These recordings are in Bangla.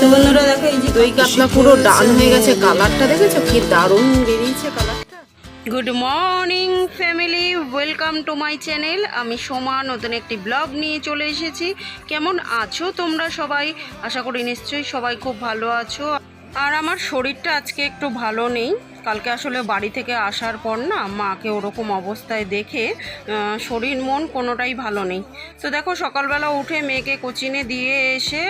তো বন্ধুরা দেখো, এই যে দই কাতলা পুরো ডান হয়ে গেছে, কালারটা দেখেছ? কি দারুণ বেরিয়েছে কালারটা। Good morning family welcome to my channel আমি সোমা, নতুন একটি ব্লগ নিয়ে চলে এসেছি। কেমন আছো তোমরা সবাই? আশা করি নিশ্চয়ই সবাই খুব ভালো আছো। আর আমার শরীরটা আজকে একটু ভালো নেই। কালকে আসলে বাড়ি থেকে আসার পর না মাকে ওরকম অবস্থায় দেখে শরীর মন কোনোটাই ভালো নেই। তো দেখো সকালবেলা উঠে মেয়েকে কোচিনে দিয়ে এসে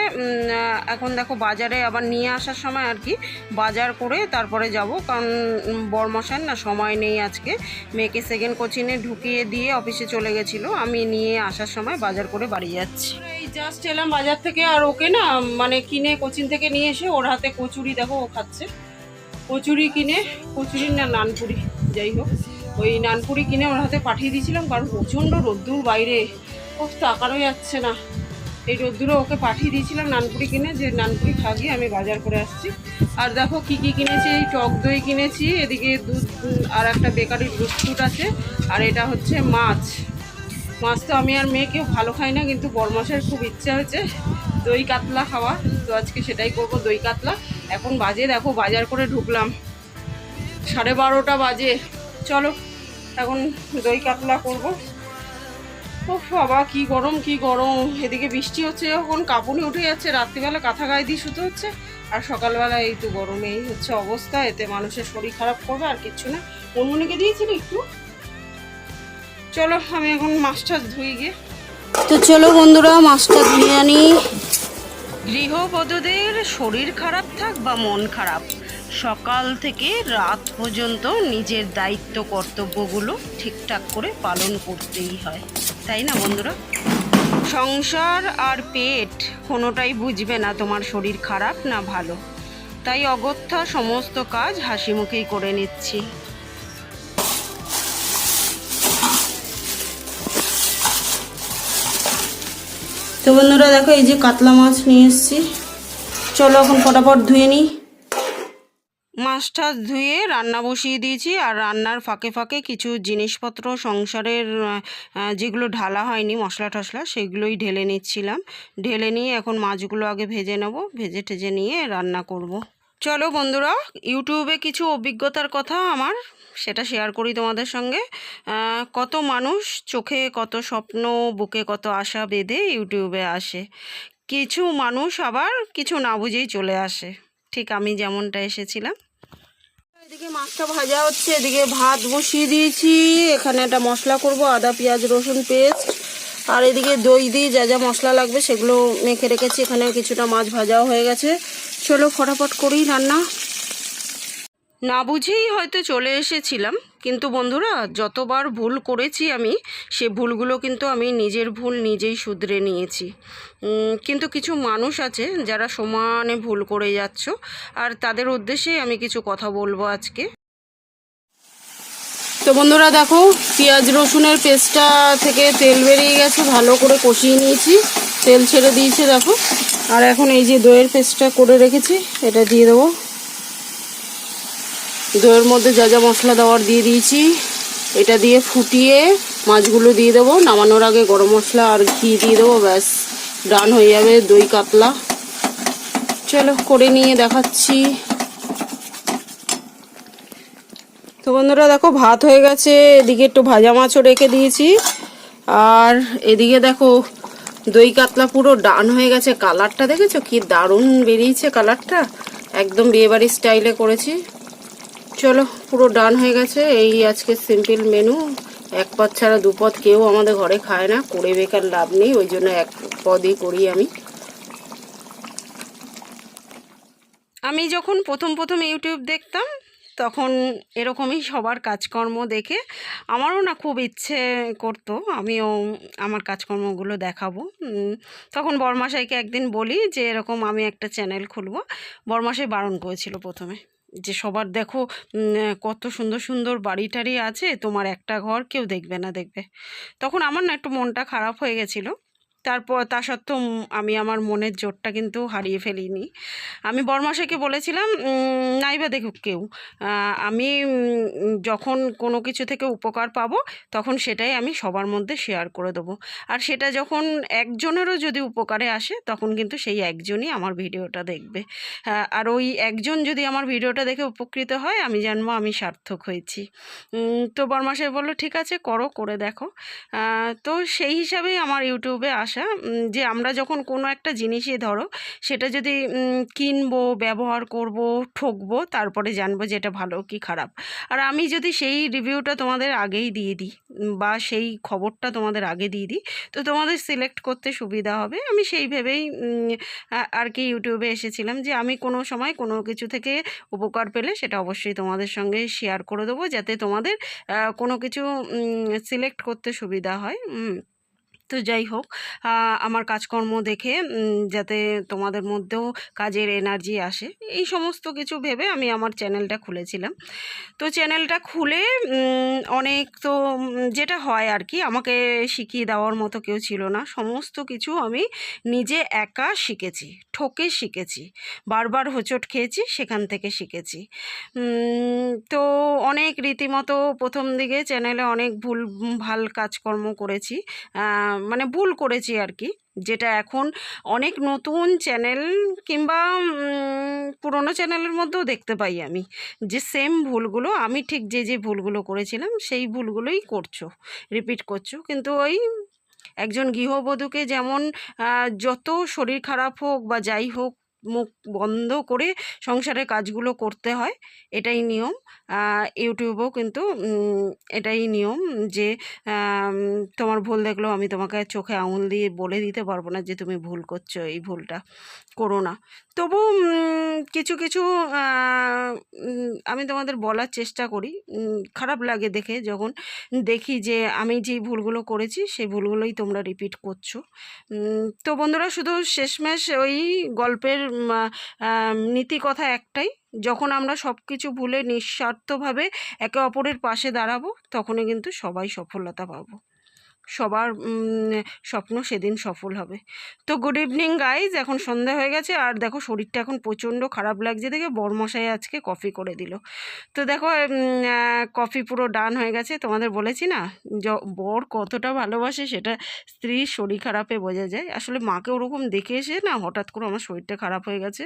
এখন দেখো বাজারে আবার নিয়ে আসার সময় আর কি বাজার করে তারপরে যাব। কারণ উম, বরমশার না সময় নেই আজকে। মেয়েকে সেকেন্ড কোচিনে ঢুকিয়ে দিয়ে অফিসে চলে গেছিল। আমি নিয়ে আসার সময় বাজার করে বাড়ি যাচ্ছি। এই জাস্ট এলাম বাজার থেকে আর ওকে না মানে কিনে কোচিন থেকে নিয়ে এসে ওর হাতে কচুরি দেখো ও খাচ্ছে। কচুরি কিনে, কচুরি না নানপুরি, যাই হোক। ওই নানপুরি কিনে ওর হাতে পাঠিয়ে দিয়েছিলাম কারণ প্রচণ্ড রোদ্দুর বাইরে। ও তাকানো যাচ্ছে না। এই রোদ্দুরে ওকে পাঠিয়ে দিয়েছিলাম নানপুরি কিনে, যে নানপুরি খাগিয়ে আমি বাজার করে আসছি। আর দেখো কি কি কিনেছি, এই টক দই কিনেছি, এদিকে দুধ, আর একটা বেকারির বিস্কুট আছে, আর এটা হচ্ছে মাছ। মাছ তো আমি আর মেয়ে কেউ ভালো খাই না, কিন্তু বরমাসের খুব ইচ্ছা হয়েছে। দই কাতলা খাওয়া, তো আজকে সেটাই করব, দই কাতলা। এখন বাজে, দেখো বাজার করে ঢুকলাম। সাড়ে বারোটা বাজে। চলো, এখন দই কাতলা করব। ও বাবা, কি গরম কি গরম। এদিকে বৃষ্টি হচ্ছে যখন, কাঁপুনি উঠে যাচ্ছে, রাত্রিবেলা কাঁথা গায়ে দিয়ে শুতে হচ্ছে। আর সকালবেলা এই তো গরমে, এই হচ্ছে অবস্থা। এতে মানুষের শরীর খারাপ করবে আর কিচ্ছু না। অন্যকে দিয়েছিলি একটু? চলো, আমি এখন মাছটা ধুই গিয়ে তো চলো বন্ধুরা মাছটা ধুয়ে আনি। গৃহবধূদের শরীর খারাপ থাক বা মন খারাপ, সকাল থেকে রাত পর্যন্ত নিজের দায়িত্ব কর্তব্যগুলো ঠিকঠাক করে পালন করতেই হয়, তাই না বন্ধুরা? সংসার আর পেট কোনোটাই বুঝবে না তোমার শরীর খারাপ না ভালো, তাই অগত্যা সমস্ত কাজ হাসি মুখেই করে নিচ্ছি। তো বন্ধুরা দেখো এই যে কাতলা মাছ নিয়ে এসেছি। চলো এখন ফটাফট ধুয়ে নিই। মাছটা ধুয়ে রান্না বসিয়ে দিয়েছি আর রান্নার ফাঁকে ফাঁকে কিছু জিনিসপত্র, সংসারের যেগুলো ঢালা হয়নি, মশলা টশলা সেগুলোই ঢেলে নিচ্ছিলাম। ঢেলে নিয়ে এখন মাছগুলো আগে ভেজে নেব, ভেজে টেজে নিয়ে রান্না করব। চলো বন্ধুরা, ইউটিউবে কিছু অভিজ্ঞতার কথা আমার, সেটা শেয়ার করি তোমাদের সঙ্গে। কত মানুষ চোখে কত স্বপ্ন, বুকে কত আশা বেঁধে ইউটিউবে আসে। কিছু মানুষ আবার কিছু না বুঝেই চলে আসে। ঠিক আমি যেমনটা এসেছিলাম। এদিকে মাছটা ভাজা হচ্ছে, এদিকে ভাত বসিয়ে দিয়েছি। এখানে একটা মশলা করব, আদা, পেঁয়াজ, রসুন, পেস্ট। আর এদিকে দই দিয়ে যা যা মশলা লাগবে সেগুলো মেখে রেখেছি। এখানে কিছুটা মাছ ভাজাও হয়ে গেছে। চলো ফটাফট করি রান্না। না বুঝেই হয়তো চলে এসেছিলাম, কিন্তু বন্ধুরা যতবার ভুল করেছি আমি, সে ভুলগুলো কিন্তু আমি নিজের ভুল নিজেই শুধরে নিয়েছি। কিন্তু কিছু মানুষ আছে যারা সমানে ভুল করে যাচ্ছ, আর তাদের উদ্দেশ্যেই আমি কিছু কথা বলব আজকে। তো বন্ধুরা দেখো, পেঁয়াজ, রসুনের পেস্টটা থেকে তেল বেরিয়ে গেছে, ভালো করে কষিয়ে নিয়েছি। তেল ছেড়ে দিয়েছে, দেখো। আর এখন এই যে দইয়ের পেস্টটা করে রেখেছি, এটা দিয়ে দেবো। দইয়ের মধ্যে যা যা মশলা দেওয়ার দিয়ে দিয়েছি, এটা দিয়ে ফুটিয়ে মাছগুলো দিয়ে দেবো। নামানোর আগে গরম মশলা আর ঘি দিয়ে দেবো, ব্যাস, ডান হয়ে যাবে দই কাতলা। চলো, করে নিয়ে দেখাচ্ছি। তো বন্ধুরা দেখো ভাত হয়ে গেছে, এদিকে একটু ভাজা মাছও রেখে দিয়েছি। আর এদিকে দেখো দই কাতলা পুরো ডান হয়ে গেছে। কালারটা দেখেছ? কি দারুণ বেরিয়েছে কালারটা। একদম বিয়েবাড়ির স্টাইলে করেছি। চলো, পুরো ডান হয়ে গেছে। এই আজকে সিম্পল মেনু। এক পথ ছাড়া দু পদ কেউ আমাদের ঘরে খায় না। করে বেকার লাভ নেই। ওই জন্য এক পদই করি আমি। আমি যখন প্রথম প্রথম ইউটিউব দেখতাম তখন এরকমই সবার কাজকর্ম দেখে আমারও না খুব ইচ্ছে করতো, আমিও আমার কাজকর্মগুলো দেখাবো। তখন বরমাসাইকে একদিন বলি যে, এরকম আমি একটা চ্যানেল খুলবো। বরমাসাই বারণ করেছিল প্রথমে যে, সবার দেখো কত সুন্দর সুন্দর বাড়ি টাড়ি আছে, তোমার একটা ঘর কেউ দেখবে না দেখবে। তখন আমার না একটু মনটা খারাপ হয়ে গেছিল। তারপর তা সত্ত্বেও আমি আমার মনের জোরটা কিন্তু হারিয়ে ফেলিনি। আমি বরমাসাকে বলেছিলাম নাইবা দেখুক কেউ। আমি যখন কোনো কিছু থেকে উপকার পাবো, তখন সেটাই আমি সবার মধ্যে শেয়ার করে দেবো। আর সেটা যখন একজনেরও যদি উপকারে আসে, তখন কিন্তু সেই একজনই আমার ভিডিওটা দেখবে। আর ওই একজন যদি আমার ভিডিওটা দেখে উপকৃত হয়, আমি জানব আমি সার্থক হয়েছি। তো বরমাসাই বলল, ঠিক আছে, করো, করে দেখো। তো সেই হিসাবেই আমার ইউটিউবে আসা উম, যে আমরা যখন কোনো একটা জিনিসই ধরো সেটা যদি কিনবো ব্যবহার করব ঠকবো তারপরে জানব যে এটা ভালো কি খারাপ। আর আমি যদি সেই রিভিউটা তোমাদের আগেই দিয়ে দিই বা সেই খবরটা তোমাদের আগে দিয়ে দিই তো তোমাদের সিলেক্ট করতে সুবিধা হবে। আমি সেই ভেবেই আর কি ইউটিউবে এসেছিলাম যে আমি কোনো সময় কোনো কিছু থেকে উপকার পেলে সেটা অবশ্যই তোমাদের সঙ্গে শেয়ার করে দেবো যাতে তোমাদের কোনো কিছু সিলেক্ট করতে সুবিধা হয় তো যাই হোক আমার কাজকর্ম দেখে যাতে তোমাদের মধ্যেও কাজের এনার্জি আসে, এই সমস্ত কিছু ভেবে আমি আমার চ্যানেলটা খুলেছিলাম। তো চ্যানেলটা খুলে অনেক তো যেটা হয় আর কি, আমাকে শিখিয়ে দেওয়ার মতো কেউ ছিল না, সমস্ত কিছু আমি নিজে একা শিখেছি, ঠকে শিখেছি, বারবার হোঁচট খেয়েছি, সেখান থেকে শিখেছি। তো অনেক রীতিমতো প্রথম দিকে চ্যানেলে অনেক ভুল ভালো কাজকর্ম করেছি মানে ভুল করেছি আর কি। যেটা এখন অনেক নতুন চ্যানেল কিংবা পুরনো চ্যানেলের মধ্যেও দেখতে পাই আমি। যে সেম ভুলগুলো, আমি ঠিক যে যে ভুলগুলো করেছিলাম, সেই ভুলগুলোই করছ রিপিট করছ। কিন্তু ওই একজন গৃহবধূকে যেমন যত শরীর খারাপ হোক বা যাই হোক মুখ বন্ধ করে সংসারের কাজগুলো করতে হয়, এটাই নিয়ম। ইউটিউবেও কিন্তু এটাই নিয়ম যে তোমার ভুল দেখলেও আমি তোমাকে চোখে আঙুল দিয়ে বলে দিতে পারব না যে, তুমি ভুল করছ, এই ভুলটা করো না। তবু কিছু কিছু আমি তোমাদের বলার চেষ্টা করি। খারাপ লাগে দেখে যখন দেখি যে, আমি যেই ভুলগুলো করেছি, সেই ভুলগুলোই তোমরা রিপিট করছ। তো বন্ধুরা, শুধু শেষমেশ ওই গল্পের নীতি কথা একটাই। যখন আমরা সব কিছু ভুলে নিঃস্বার্থভাবে একে অপরের পাশে দাঁড়াবো, তখনই কিন্তু সবাই সফলতা পাবো। সবার স্বপ্ন সেদিন সফল হবে। তো গুড ইভিনিং গাইজ এখন সন্ধ্যা হয়ে গেছে। আর দেখো, শরীরটা এখন প্রচণ্ড খারাপ লাগছে দেখে বরমশাই আজকে কফি করে দিল। তো দেখো কফি পুরো ডান হয়ে গেছে। তোমাদের বলেছি না বর কতটা ভালোবাসে সেটা স্ত্রীর শরীর খারাপে বোঝা যায়। আসলে মাকে ওরকম দেখে এসে না হঠাৎ করে আমার শরীরটা খারাপ হয়ে গেছে।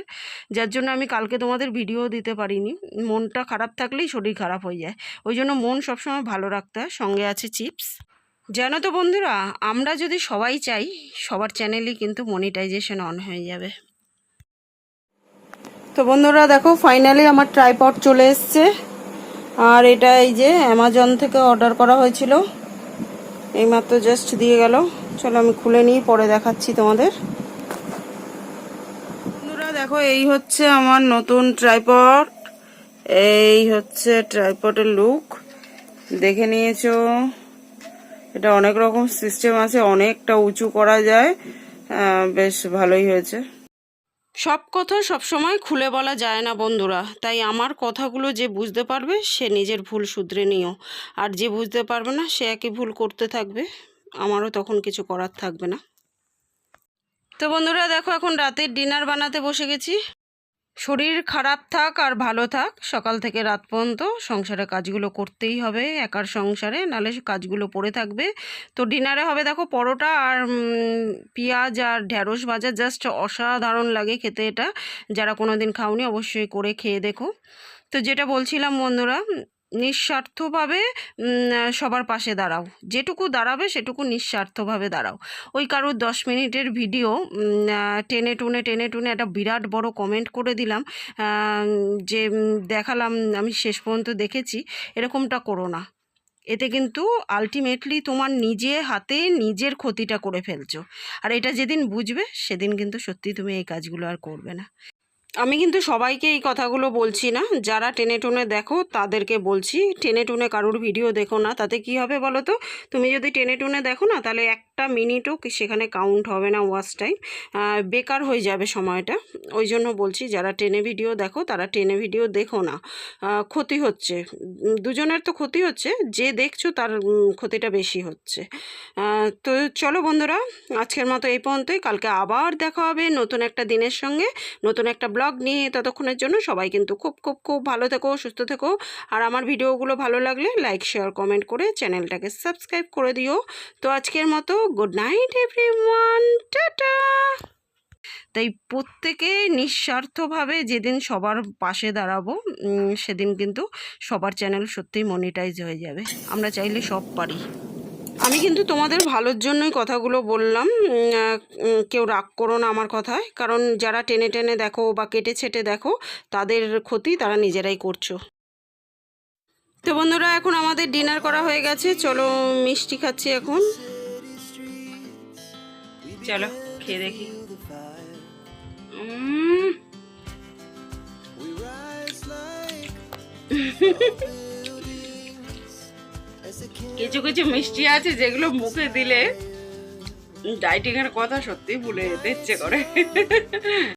যার জন্য আমি কালকে তোমাদের ভিডিও দিতে পারিনি। মনটা খারাপ থাকলেই শরীর খারাপ হয়ে যায়। ওই জন্য মন সবসময় ভালো রাখতে হয়। সঙ্গে আছে চিপস জানো তো বন্ধুরা, আমরা যদি সবাই চাই, সবার চ্যানেলই কিন্তু মনিটাইজেশন অন হয়ে যাবে। তো বন্ধুরা, দেখো ফাইনালি আমার ট্রাইপড চলে এসছে। আর এটা এই যে অ্যামাজন থেকে অর্ডার করা হয়েছিল। এইমাত্র জাস্ট দিয়ে গেল। চলো আমি খুলে নিই, পরে দেখাচ্ছি তোমাদের। বন্ধুরা, দেখো, এই হচ্ছে আমার নতুন ট্রাইপড এই হচ্ছে ট্রাইপডের লুক দেখে নিয়েছো? এটা অনেক রকম সিস্টেম আছে, অনেকটা উঁচু করা যায়। বেশ ভালোই হয়েছে। সব কথা সবসময় খুলে বলা যায় না বন্ধুরা। তাই আমার কথাগুলো যে বুঝতে পারবে, সে নিজের ভুল শুধরে নিও। আর যে বুঝতে পারবে না, সে একই ভুল করতে থাকবে। আমারও তখন কিছু করার থাকবে না। তো বন্ধুরা, দেখো এখন রাতের ডিনার বানাতে বসে গেছি। শরীর খারাপ থাক আর ভালো থাক, সকাল থেকে রাত পর্যন্ত সংসারে কাজগুলো করতেই হবে, একার সংসারে নালে কাজগুলো পড়ে থাকবে। তো ডিনারে হবে দেখো পরোটা আর পেঁয়াজ আর ঢ্যাঁড়স ভাজা জাস্ট অসাধারণ লাগে খেতে এটা। যারা কোনো দিন খাওনি অবশ্যই করে খেয়ে দেখো। তো যেটা বলছিলাম বন্ধুরা নিঃস্বার্থভাবে সবার পাশে দাঁড়াও। যেটুকু দাঁড়াবে সেটুকু নিঃস্বার্থভাবে দাঁড়াও। ওই কারোর দশ মিনিটের ভিডিও টেনে টুনে টেনে টুনে একটা বিরাট বড় কমেন্ট করে দিলাম যে দেখালাম, আমি শেষ পর্যন্ত দেখেছি, এরকমটা করো না। এতে কিন্তু আলটিমেটলি তোমার নিজে হাতে নিজের ক্ষতিটা করে ফেলছো। আর এটা যেদিন বুঝবে, সেদিন কিন্তু সত্যি তুমি এই কাজগুলো আর করবে না। আমি কিন্তু সবাইকে এই কথাগুলো বলছি না। যারা টেনে টুনে দেখো, তাদেরকে বলছি। টেনে টুনে কারোর ভিডিও দেখো না। তাতে কি হবে বলো তো? তুমি যদি টেনে টুনে দেখো না, তাহলে একটা মিনিটও সেখানে কাউন্ট হবে না ওয়াচ টাইম বেকার হয়ে যাবে সময়টা। ওই জন্য বলছি, যারা টেনে ভিডিও দেখো, তারা টেনে ভিডিও দেখো না। ক্ষতি হচ্ছে। দুজনের তো ক্ষতি হচ্ছে। যে দেখছ, তার ক্ষতিটা বেশি হচ্ছে। তো চলো বন্ধুরা, আজকের মতো এই পর্যন্তই। কালকে আবার দেখা হবে নতুন একটা দিনের সঙ্গে, নতুন একটা ব্লগ নিয়ে ততক্ষণের জন্য সবাই কিন্তু খুব খুব খুব ভালো থেকো, সুস্থ থেকো। আর আমার ভিডিওগুলো ভালো লাগলে লাইক শেয়ার কমেন্ট করে চ্যানেলটাকে সাবস্ক্রাইব করে দিও। তো আজকের মতো গুড নাইট এভরিওয়ান টাটা! তাই প্রত্যেকে নিঃস্বার্থভাবে যেদিন সবার পাশে দাঁড়াবো সেদিন কিন্তু সবার চ্যানেল সত্যিই মনিটাইজ হয়ে যাবে। আমরা চাইলে সব পারি। আমি কিন্তু তোমাদের ভালোর জন্যই কথাগুলো বললাম। কেউ রাগ করো না আমার কথায়। কারণ যারা টেনে টেনে দেখো বা কেটে ছেটে দেখো, তাদের ক্ষতি তারা নিজেরাই করছ। তো বন্ধুরা, এখন আমাদের ডিনার করা হয়ে গেছে। চলো মিষ্টি খাচ্ছি এখন। চলো, খেয়ে দেখি। the কিছু কিছু মিষ্টি আছে যেগুলো মুখে দিলে ডাইটিং এর কথা সত্যি ভুলে যেতে ইচ্ছে করে।